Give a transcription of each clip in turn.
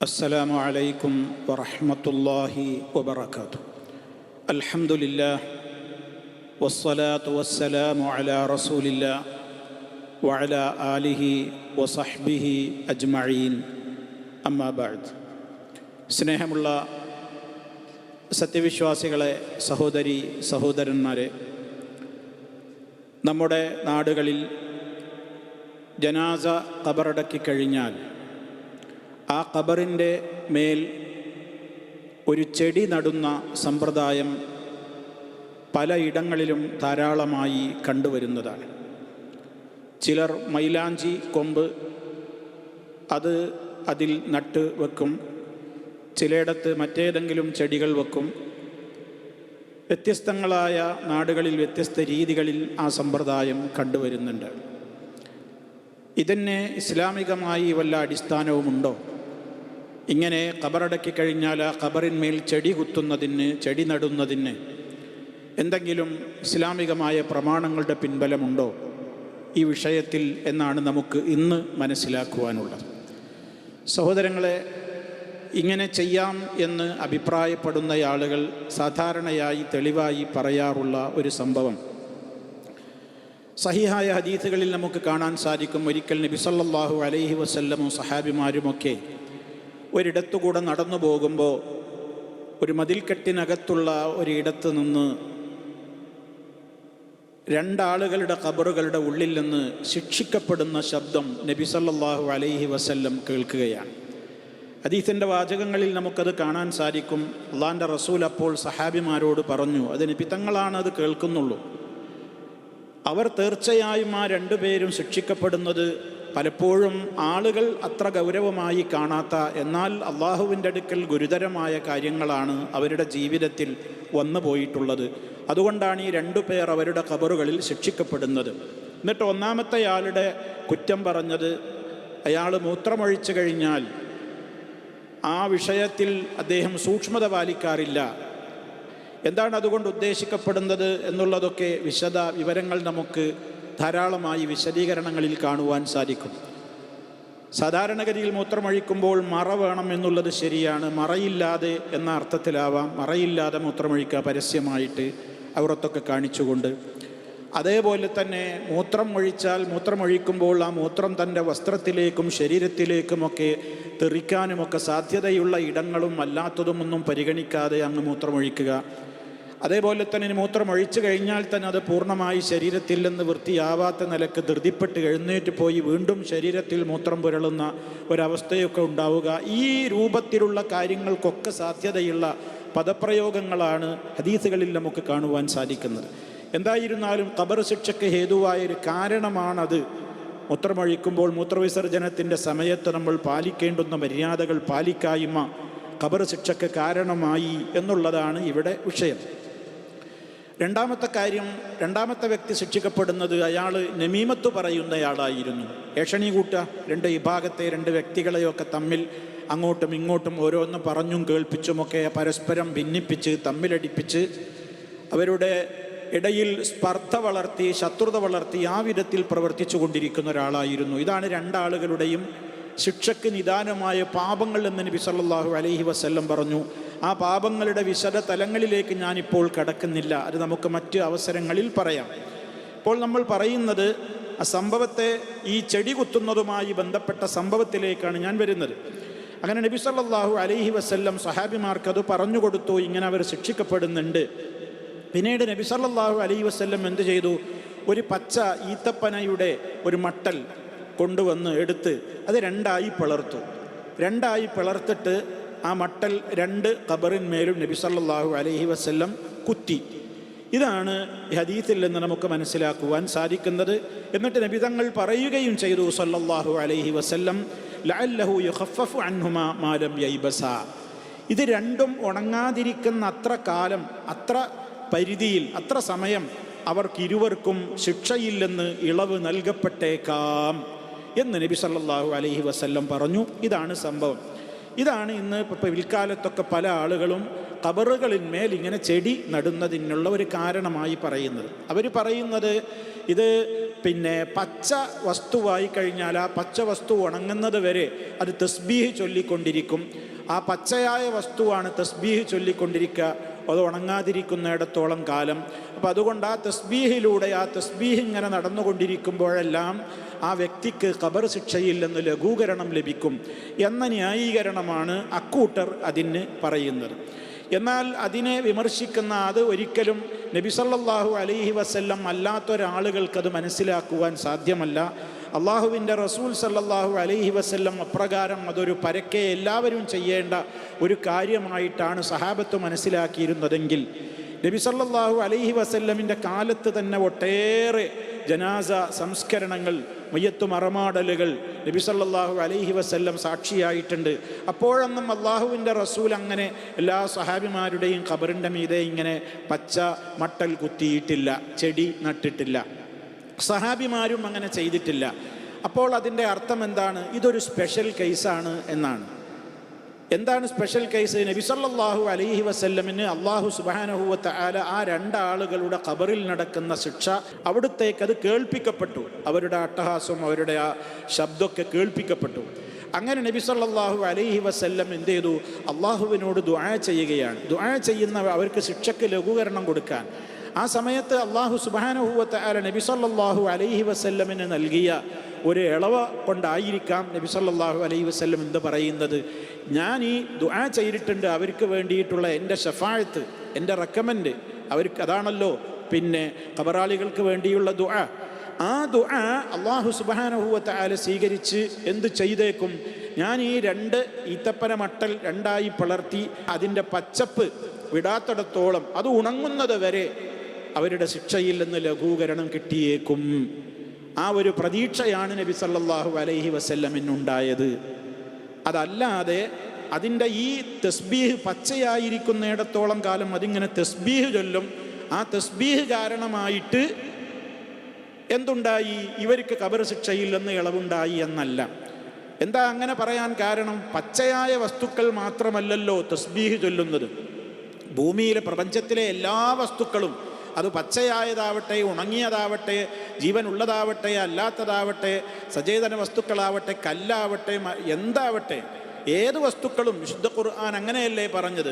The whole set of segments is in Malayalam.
السلام عليكم ورحمة الله وبركاته الحمد لله والصلاة والسلام على رسول الله وعلى آله وصحبه أجمعين أما بعد സ്നേഹമുള്ള സത്യവിശ്വാസികളെ സഹോദരി സഹോദരന്മാരെ നമ്മുടെ നാടുകളിൽ ജനാസ കബറടക്കി കഴിഞ്ഞാൽ ആ ഖബറിന്റെ മേൽ ഒരു ചെടി നടുന്ന സമ്പ്രദായം പലയിടങ്ങളിലും ധാരാളമായി കണ്ടുവരുന്നതാണ്. ചിലർ മൈലാഞ്ചി കൊമ്പ് അത് അതിൽ നട്ട് വെക്കും. ചിലയിടത്ത് മറ്റേതെങ്കിലും ചെടികൾ വെക്കും. വ്യത്യസ്തങ്ങളായ നാടുകളിൽ വ്യത്യസ്ത രീതികളിൽ ആ സമ്പ്രദായം കണ്ടുവരുന്നുണ്ട്. ഇതിന് ഇസ്ലാമികമായി വല്ല അടിസ്ഥാനവുമുണ്ടോ? ഇങ്ങനെ കബറടക്കി കഴിഞ്ഞാൽ ആ കബറിന്മേൽ ചെടി കുത്തുന്നതിന് ചെടി നടുന്നതിന് എന്തെങ്കിലും ഇസ്ലാമികമായ പ്രമാണങ്ങളുടെ പിൻബലമുണ്ടോ? ഈ വിഷയത്തിൽ എന്നാണ് നമുക്ക് ഇന്ന് മനസ്സിലാക്കുവാനുള്ളത്. സഹോദരങ്ങളെ ഇങ്ങനെ ചെയ്യാം എന്ന് അഭിപ്രായപ്പെടുന്ന ആളുകൾ സാധാരണയായി തെളിവായി പറയാറുള്ള ഒരു സംഭവം. സഹിഹായ ഹദീസുകളിൽ നമുക്ക് കാണാൻ സാധിക്കും. ഒരിക്കൽ നബി സല്ലല്ലാഹു അലൈഹി വസല്ലമും സഹാബിമാരുമൊക്കെ ഒരിടത്തുകൂടെ നടന്നു പോകുമ്പോൾ ഒരു മതിൽക്കെട്ടിനകത്തുള്ള ഒരിടത്ത് നിന്ന് രണ്ടാളുകളുടെ ഖബറുകളുടെ ഉള്ളിൽ നിന്ന് ശിക്ഷിക്കപ്പെടുന്ന ശബ്ദം നബി സല്ലാഹു അലൈഹി വസല്ലം കേൾക്കുകയാണ്. ഹദീസിന്റെ വാചകങ്ങളിൽ നമുക്കത് കാണാൻ സാധിക്കും. അള്ളാന്റെ റസൂൽ അപ്പോൾ സഹാബിമാരോട് പറഞ്ഞു അതിന് പിത്തങ്ങളാണ് അത് കേൾക്കുന്നുള്ളൂ. അവർ തീർച്ചയായും ആ രണ്ടുപേരും ശിക്ഷിക്കപ്പെടുന്നത് പലപ്പോഴും ആളുകൾ അത്ര ഗൗരവമായി കാണാത്ത എന്നാൽ അള്ളാഹുവിന്റെ അടുക്കൽ ഗുരുതരമായ കാര്യങ്ങളാണ് അവരുടെ ജീവിതത്തിൽ വന്നു പോയിട്ടുള്ളത്. അതുകൊണ്ടാണ് ഈ രണ്ടു പേർ അവരുടെ ഖബറുകളിൽ ശിക്ഷിക്കപ്പെടുന്നത്. എന്നിട്ട് ഒന്നാമത്തെ ആളുടെ കുറ്റം പറഞ്ഞത് അയാൾ മൂത്രമൊഴിച്ചു കഴിഞ്ഞാൽ ആ വിഷയത്തിൽ അദ്ദേഹം സൂക്ഷ്മത പാലിക്കാറില്ല. എന്താണ് അതുകൊണ്ട് ഉദ്ദേശിക്കപ്പെടുന്നത് എന്നുള്ളതൊക്കെ വിശദ വിവരങ്ങൾ നമുക്ക് ധാരാളമായി വിശദീകരണങ്ങളിൽ കാണുവാൻ സാധിക്കും. സാധാരണഗതിയിൽ മൂത്രമൊഴിക്കുമ്പോൾ മറ വേണം എന്നുള്ളത് ശരിയാണ്. മറയില്ലാതെ എന്ന അർത്ഥത്തിലാവാം. മറയില്ലാതെ മൂത്രമൊഴിക്കുക പരസ്യമായിട്ട് അവറത്തൊക്കെ കാണിച്ചുകൊണ്ട്. അതേപോലെ തന്നെ മൂത്രം ഒഴിച്ചാൽ മൂത്രമൊഴിക്കുമ്പോൾ ആ മൂത്രം തന്റെ വസ്ത്രത്തിലേക്കും ശരീരത്തിലേക്കുമൊക്കെ തെറിക്കാനുമൊക്കെ സാധ്യതയുള്ള ഇടങ്ങളും അല്ലാത്തതും ഒന്നും പരിഗണിക്കാതെ അങ്ങ് മൂത്രമൊഴിക്കുക. അതേപോലെ തന്നെ മൂത്രം ഒഴിച്ചു കഴിഞ്ഞാൽ തന്നെ അത് പൂർണമായി ശരീരത്തിൽ നിന്ന് വൃത്തിയാവാത്ത നിലയ്ക്ക് ധൃതിപ്പെട്ട് എഴുന്നേറ്റ് പോയി വീണ്ടും ശരീരത്തിൽ മൂത്രം പുരളുന്ന ഒരവസ്ഥയൊക്കെ ഉണ്ടാവുക. ഈ രൂപത്തിലുള്ള കാര്യങ്ങൾക്കൊക്കെ സാധ്യതയുള്ള പദപ്രയോഗങ്ങളാണ് ഹദീസുകളിൽ നമുക്ക് കാണുവാൻ സാധിക്കുന്നത്. എന്തായിരുന്നാലും കബർ ശിക്ഷയ്ക്ക് ഹേതുവായ ഒരു കാരണമാണത്. മൂത്രമൊഴിക്കുമ്പോൾ മൂത്രവിസർജനത്തിന്റെ സമയത്ത് നമ്മൾ പാലിക്കേണ്ടുന്ന മര്യാദകൾ പാലിക്കായ്മ കബർ ശിക്ഷയ്ക്ക് കാരണമായി എന്നുള്ളതാണ് ഇവിടെ വിഷയം. രണ്ടാമത്തെ കാര്യം രണ്ടാമത്തെ വ്യക്തി ശിക്ഷിക്കപ്പെടുന്നത് അയാൾ നമീമത്ത് പറയുന്നയാളായിരുന്നു. ഏഷണി കൂട്ട രണ്ട് വിഭാഗത്തെ രണ്ട് വ്യക്തികളെയൊക്കെ തമ്മിൽ അങ്ങോട്ടും ഇങ്ങോട്ടും ഓരോന്ന് പറഞ്ഞും കേൾപ്പിച്ചുമൊക്കെ പരസ്പരം ഭിന്നിപ്പിച്ച് തമ്മിലടിപ്പിച്ച് അവരുടെ ഇടയിൽ സ്പർദ്ധ വളർത്തി ശത്രുത വളർത്തി ആ വിധത്തിൽ പ്രവർത്തിച്ചു കൊണ്ടിരിക്കുന്ന ഒരാളായിരുന്നു. ഇതാണ് രണ്ടാളുകളുടെയും ശിക്ഷയ്ക്ക് നിദാനമായ പാപങ്ങൾ എന്ന് നബി സല്ലല്ലാഹു അലൈഹി വസല്ലം പറഞ്ഞു. ആ പാപങ്ങളുടെ വിശദ തലങ്ങളിലേക്ക് ഞാനിപ്പോൾ കടക്കുന്നില്ല. അത് നമുക്ക് മറ്റ് അവസരങ്ങളിൽ പറയാം. ഇപ്പോൾ നമ്മൾ പറയുന്നത് ആ സംഭവത്തെ ഈ ചെടി കുത്തുന്നതുമായി ബന്ധപ്പെട്ട സംഭവത്തിലേക്കാണ് ഞാൻ വരുന്നത്. അങ്ങനെ നബി സല്ലല്ലാഹു അലൈഹി വസ്ല്ലം സഹാബിമാർക്ക് അത് പറഞ്ഞു കൊടുത്തു ഇങ്ങനെ അവർ ശിക്ഷിക്കപ്പെടുന്നുണ്ട്. പിന്നീട് നബി സല്ലല്ലാഹു അലൈഹി വസ്ല്ലം എന്ത് ചെയ്തു? ഒരു പച്ച ഈത്തപ്പനയുടെ ഒരു മട്ടൽ കൊണ്ടുവന്ന് എടുത്ത് അത് രണ്ടായി പിളർത്തു. രണ്ടായി പിളർത്തിട്ട് ആ മട്ടൽ രണ്ട് ഖബറിന്മേലും നബി സല്ലാഹു അലഹി വസ്ല്ലം കുത്തി. ഇതാണ് ഹദീത്തിൽ നിന്ന് നമുക്ക് മനസ്സിലാക്കുവാൻ സാധിക്കുന്നത്. എന്നിട്ട് നബി തങ്ങൾ പറയുകയും ചെയ്തു സല്ലല്ലാഹു അലൈഹി വസല്ലം ലഅല്ലഹു യുഖഫഫു അൻഹുമാ മാലം യൈബസ. ഇത് രണ്ടും ഉണങ്ങാതിരിക്കുന്ന അത്ര കാലം അത്ര പരിധിയിൽ അത്ര സമയം അവർക്കിരുവർക്കും ശിക്ഷയില്ലെന്ന് ഇളവ് നൽകപ്പെട്ടേക്കാം എന്ന് നബി സല്ലല്ലാഹു അലൈഹി വസല്ലം പറഞ്ഞു. ഇതാണ് സംഭവം. ഇതാണ് ഇന്ന് ഇപ്പോൾ വിൽക്കാലത്തൊക്കെ പല ആളുകളും കബറുകളിന്മേൽ ഇങ്ങനെ ചെടി നടുന്നതിനുള്ള ഒരു കാരണമായി പറയുന്നത്. അവർ പറയുന്നത് ഇത് പിന്നെ പച്ച വസ്തുവായി കഴിഞ്ഞാൽ ആ പച്ച വസ്തു ഉണങ്ങുന്നത് വരെ അത് തസ്ബീഹ് ചൊല്ലിക്കൊണ്ടിരിക്കും. ആ പച്ചയായ വസ്തുവാണ് തസ്ബീഹ് ചൊല്ലിക്കൊണ്ടിരിക്കുക. അത് ഉണങ്ങാതിരിക്കുന്നിടത്തോളം കാലം. അപ്പോൾ അതുകൊണ്ട് ആ തസ്ബീഹിലൂടെ ആ തസ്ബീഹ് ഇങ്ങനെ നടന്നുകൊണ്ടിരിക്കുമ്പോഴെല്ലാം ആ വ്യക്തിക്ക് ഖബർ ശിക്ഷയിൽ നിന്ന് ലഘൂകരണം ലഭിക്കും എന്ന ന്യായീകരണമാണ് അക്കൂട്ടർ അതിന് പറയുന്നത്. എന്നാൽ അതിനെ വിമർശിക്കുന്ന അത് ഒരിക്കലും നബി സല്ലല്ലാഹു അലൈഹി വസ്ല്ലം അല്ലാത്തൊരാളുകൾക്കത് മനസ്സിലാക്കുവാൻ സാധ്യമല്ല. അള്ളാഹുവിന്റെ റസൂൽ സല്ലാഹു അലൈഹി വസ്ല്ലം അപ്രകാരം അതൊരു പരക്കെ എല്ലാവരും ചെയ്യേണ്ട ഒരു കാര്യമായിട്ടാണ് സഹാബത്ത് മനസ്സിലാക്കിയിരുന്നതെങ്കിൽ നബി സല്ലല്ലാഹു അലൈഹി വസല്ലമിന്റെ കാലത്ത് തന്നെ ഒട്ടേറെ ജനാസ സംസ്കരണങ്ങൾ മയ്യത്ത് മറമാടലുകൾ നബി സല്ലല്ലാഹു അലൈഹി വസ്ല്ലം സാക്ഷിയായിട്ടുണ്ട്. അപ്പോഴൊന്നും അള്ളാഹുവിന്റെ റസൂൽ അങ്ങനെ എല്ലാ സഹാബിമാരുടെയും ഖബറിന്റെ മീതെ ഇങ്ങനെ പച്ച മട്ടൽ കുത്തിയിട്ടില്ല ചെടി നട്ടിട്ടില്ല. സഹാബിമാരും അങ്ങനെ ചെയ്തിട്ടില്ല. അപ്പോൾ അതിന്റെ അർത്ഥം എന്താണ്? ഇതൊരു സ്പെഷ്യൽ കേസാണ് എന്നാണ്. എന്താണ് സ്പെഷ്യൽ കേസ് നബി സല്ലല്ലാഹു അലൈഹി വസല്ലമിന് അള്ളാഹു സുബാനഹുവത്ത ആല ആ രണ്ടാളുകളുടെ ഖബറിൽ നടക്കുന്ന ശിക്ഷ അവിടുത്തേക്ക് അത് കേൾപ്പിക്കപ്പെട്ടു. അവരുടെ അട്ടഹാസം അവരുടെ ആ ശബ്ദമൊക്കെ കേൾപ്പിക്കപ്പെട്ടു. അങ്ങനെ നബി സല്ലല്ലാഹു അലൈഹി വസല്ലം എന്ത് ചെയ്തു? അള്ളാഹുവിനോട് ദുആ ചെയ്യുകയാണ്. ദുആ ചെയ്യുന്ന അവർക്ക് ശിക്ഷയ്ക്ക് ലഘൂകരണം കൊടുക്കാൻ. ആ സമയത്ത് അള്ളാഹു സുബാനഹുവത്ത ആല നബി സല്ലല്ലാഹു അലൈഹി വസല്ലമിന് നൽകിയ ഒരു ഇളവ കൊണ്ടായിരിക്കാം നബി സല്ലാഹു അലൈ വസല്ലം എന്ന് പറയുന്നത്. ഞാൻ ഈ ദുആ ചെയ്തിട്ടുണ്ട് അവർക്ക് വേണ്ടിയിട്ടുള്ള എന്റെ ഷഫായത്ത് എന്റെ റെക്കമെൻഡ് അവർക്ക് അതാണല്ലോ. പിന്നെ കബറാളികൾക്ക് വേണ്ടിയുള്ള ദുആ. ആ ദുആ അള്ളാഹു സുബാനഹുവത്ത് ആല സ്വീകരിച്ച് എന്ത് ചെയ്തേക്കും? ഞാൻ ഈ രണ്ട് ഈത്തപ്പന മട്ടൽ രണ്ടായി പിളർത്തി അതിന്റെ പച്ചപ്പ് വിടാത്തിടത്തോളം അത് ഉണങ്ങുന്നത് വരെ അവരുടെ ശിക്ഷയിൽ നിന്ന് ലഘൂകരണം കിട്ടിയേക്കും. ആ ഒരു പ്രതീക്ഷയാണ് നബി സല്ലാഹു അലൈഹി വസല്ലമിനുണ്ടായത്. അതല്ലാതെ അതിന്റെ ഈ തസ്ബീഹ് പച്ചയായിരിക്കുന്നിടത്തോളം കാലം അതിങ്ങനെ തസ്ബീഹ് ചൊല്ലും. ആ തസ്ബീഹ് കാരണമായിട്ട് എന്തുണ്ടായി? ഇവർക്ക് കബർ ശിക്ഷയിൽ നിന്ന് ഇളവുണ്ടായി എന്നല്ല. എന്താ അങ്ങനെ പറയാൻ കാരണം? പച്ചയായ വസ്തുക്കൾ മാത്രമല്ലല്ലോ തസ്ബീഹ് ചൊല്ലുന്നത്. ഭൂമിയിലെ പ്രപഞ്ചത്തിലെ എല്ലാ വസ്തുക്കളും അത് പച്ചയായതാവട്ടെ ഉണങ്ങിയതാവട്ടെ ജീവനുള്ളതാവട്ടെ അല്ലാത്തതാവട്ടെ സചേതന വസ്തുക്കളാവട്ടെ കല്ലാവട്ടെ എന്താവട്ടെ ഏത് വസ്തുക്കളും വിശുദ്ധ ഖുർആൻ അങ്ങനെയല്ലേ പറഞ്ഞത്?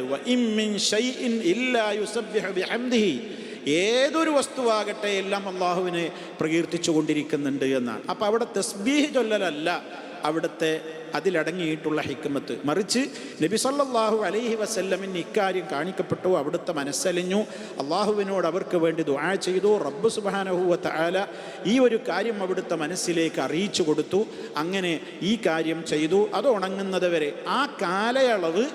ഏതൊരു വസ്തുവാകട്ടെ എല്ലാം അള്ളാഹുവിനെ പ്രകീർത്തിച്ചു കൊണ്ടിരിക്കുന്നുണ്ട് എന്നാണ്. അപ്പോൾ അവിടെ തസ്ബീഹ് ചൊല്ലലല്ല. അവിടുത്തെ അതിലടങ്ങിയിട്ടുള്ള ഹിക്കുമത്ത് മറിച്ച് നബി സല്ലാഹു അലൈഹി വസല്ലമിന് ഇക്കാര്യം കാണിക്കപ്പെട്ടു അവിടുത്തെ മനസ്സലിഞ്ഞു. അള്ളാഹുവിനോട് അവർക്ക് വേണ്ടി ദുആ ചെയ്തു. റബ്ബ് സുബ്ഹാനഹു തആല ഈ ഒരു കാര്യം അവിടുത്തെ മനസ്സിലേക്ക് അറിയിച്ചു കൊടുത്തു. അങ്ങനെ ഈ കാര്യം ചെയ്തു. അത് ഉണങ്ങുന്നത് വരെ ആ കാലയളവ്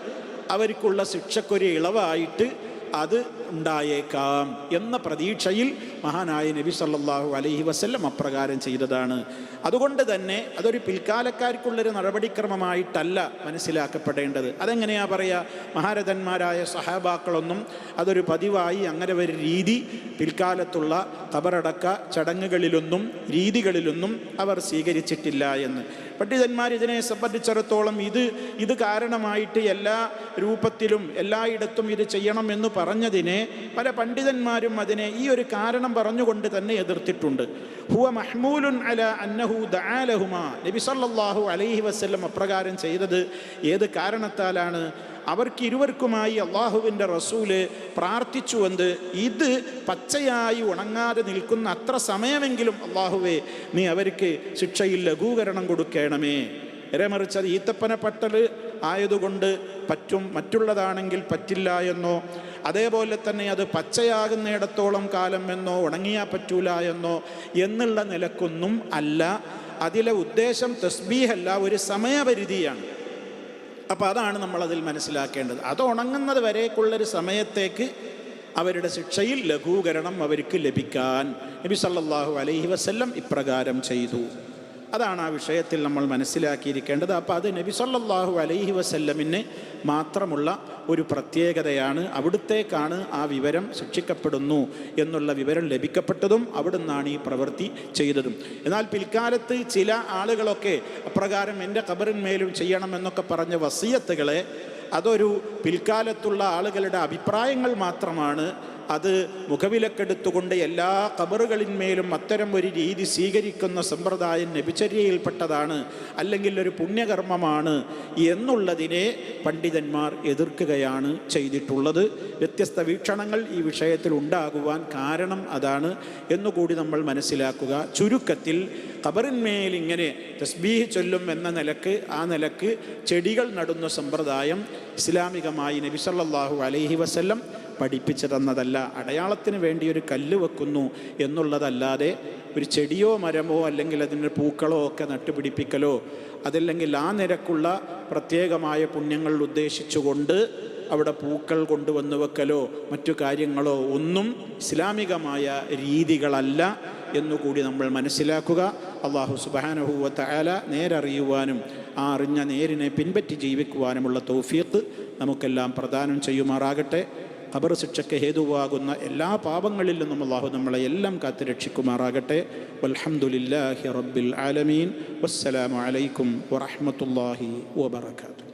അവർക്കുള്ള ശിക്ഷക്കൊരു ഇളവായിട്ട് അത് ഉണ്ടായേക്കാം എന്ന പ്രതീക്ഷയിൽ മഹാനായ നബി സല്ലാഹു അലൈഹി വസ്ല്ലം അപ്രകാരം ചെയ്തതാണ്. അതുകൊണ്ട് തന്നെ അതൊരു പിൽക്കാലക്കാർക്കുള്ളൊരു നടപടിക്രമമായിട്ടല്ല മനസ്സിലാക്കപ്പെടേണ്ടത്. അതെങ്ങനെയാ പറയുക മഹാരഥന്മാരായ സഹാബാക്കളൊന്നും അതൊരു പതിവായി അങ്ങനെ ഒരു രീതി പിൽക്കാലത്തുള്ള തബറടക്ക ചടങ്ങുകളിലൊന്നും രീതികളിലൊന്നും അവർ സ്വീകരിച്ചിട്ടില്ല എന്ന്. പണ്ഡിതന്മാർ ഇതിനെ സംബന്ധിച്ചിടത്തോളം ഇത് ഇത് കാരണമായിട്ട് എല്ലാ രൂപത്തിലും എല്ലായിടത്തും ഇത് ചെയ്യണമെന്ന് പറഞ്ഞതിനെ പല പണ്ഡിതന്മാരും അതിനെ ഈ ഒരു കാരണം പറഞ്ഞുകൊണ്ട് തന്നെ എതിർത്തിട്ടുണ്ട്. ഹുവ മഹ്മൂലുൻ അല അന്നഹു ദആലഹുമാ നബി സല്ലാഹു അലൈഹി വസല്ലം അപ്രകാരം ചെയ്തത് ഏത് കാരണത്താലാണ്? അവർക്ക് ഇരുവർക്കുമായി അള്ളാഹുവിന്റെ റസൂൽ പ്രാർത്ഥിച്ചുവെന്ന് ഇത് പച്ചയായി ഉണങ്ങാതെ നിൽക്കുന്ന അത്ര സമയമെങ്കിലും അള്ളാഹുവെ നീ അവർക്ക് ശിക്ഷയിൽ ലഘൂകരണം കൊടുക്കണമേ. നേരെ മറിച്ച് അത് ഈത്തപ്പന പട്ടൽ ആയതുകൊണ്ട് പറ്റും മറ്റുള്ളതാണെങ്കിൽ പറ്റില്ല എന്നോ അതേപോലെ തന്നെ അത് പച്ചയാകുന്നിടത്തോളം കാലം എന്നോ ഉണങ്ങിയാൽ പറ്റൂല എന്നോ എന്നുള്ള നിലക്കൊന്നും അല്ല. അതിലെ ഉദ്ദേശം തസ്ബീഹല്ല ഒരു സമയപരിധിയാണ്. അപ്പോൾ അതാണ് നമ്മളതിൽ മനസ്സിലാക്കേണ്ടത്. അത് ഉണങ്ങുന്നത് വരേക്കുള്ളൊരു സമയത്തേക്ക് അവരുടെ ശിക്ഷയിൽ ലഘൂകരണം അവർക്ക് ലഭിക്കാൻ. നബി സല്ലല്ലാഹു അലൈഹി വസല്ലം ഇപ്രകാരം ചെയ്തു. അതാണ് ആ വിഷയത്തിൽ നമ്മൾ മനസ്സിലാക്കിയിരിക്കേണ്ടത്. അപ്പോൾ അത് നബി സല്ലാഹു അലൈഹി വസല്ലമിന് മാത്രമുള്ള ഒരു പ്രത്യേകതയാണ്. അവിടുത്തേക്കാണ് ആ വിവരം ശിക്ഷിക്കപ്പെടുന്നു എന്നുള്ള വിവരം ലഭിക്കപ്പെട്ടതും അവിടുന്നാണ് ഈ പ്രവൃത്തി ചെയ്തതും. എന്നാൽ പിൽക്കാലത്ത് ചില ആളുകളൊക്കെ അപ്രകാരം എന്റെ ഖബറിന്മേലും ചെയ്യണമെന്നൊക്കെ പറഞ്ഞ വസീയത്തുകളെ അതൊരു പിൽക്കാലത്തുള്ള ആളുകളുടെ അഭിപ്രായങ്ങൾ മാത്രമാണ് അത് മുഖവിലക്കെടുത്തുകൊണ്ട് എല്ലാ കബറുകളിന്മേലും അത്തരം ഒരു രീതി സ്വീകരിക്കുന്ന സമ്പ്രദായം നബിചര്യയിൽപ്പെട്ടതാണ് അല്ലെങ്കിൽ ഒരു പുണ്യകർമ്മമാണ് എന്നുള്ളതിനെ പണ്ഡിതന്മാർ എതിർക്കുകയാണ് ചെയ്തിട്ടുള്ളത്. വ്യത്യസ്ത വീക്ഷണങ്ങൾ ഈ വിഷയത്തിൽ ഉണ്ടാകുവാൻ കാരണം അതാണ് എന്നുകൂടി നമ്മൾ മനസ്സിലാക്കുക. ചുരുക്കത്തിൽ കബറിന്മേൽ ഇങ്ങനെ തസ്ബീഹ് ചൊല്ലും എന്ന നിലയ്ക്ക് ആ നിലയ്ക്ക് ചെടികൾ നടുന്ന സമ്പ്രദായം ഇസ്ലാമികമായി നബി സല്ലല്ലാഹു അലൈഹി വസല്ലം പഠിപ്പിച്ചു തന്നതല്ല അടയാളത്തിന് വേണ്ടി ഒരു കല്ല് വെക്കുന്നു എന്നുള്ളതല്ലാതെ ഒരു ചെടിയോ മരമോ അല്ലെങ്കിൽ അതിന് പൂക്കളോ ഒക്കെ നട്ടുപിടിപ്പിക്കലോ അതല്ലെങ്കിൽ ആ നിരക്കുള്ള പ്രത്യേകമായ പുണ്യങ്ങൾ ഉദ്ദേശിച്ചുകൊണ്ട് അവിടെ പൂക്കൾ കൊണ്ടുവന്നു വെക്കലോ മറ്റു കാര്യങ്ങളോ ഒന്നും ഇസ്ലാമികമായ രീതികളല്ല എന്നുകൂടി നമ്മൾ മനസ്സിലാക്കുക. അള്ളാഹു സുബാനഹുവത്ത ആല നേരറിയുവാനും ആ അറിഞ്ഞ നേരിനെ പിൻപറ്റി ജീവിക്കുവാനുമുള്ള തൗഫീഖ് നമുക്കെല്ലാം പ്രദാനം ചെയ്യുമാറാകട്ടെ. ഖബർ ശിക്ഷയ്ക്ക് ഹേതുവാകുന്ന എല്ലാ പാപങ്ങളിൽ നിന്നും അള്ളാഹു നമ്മളെ എല്ലാം കാത്തു രക്ഷിക്കുമാറാകട്ടെ. വൽഹംദുലില്ലാഹി റബ്ബിൽ ആലമീൻ. വസ്സലാമലൈക്കും വറഹ്മത്തുള്ളാഹി വബറകാതുഹു.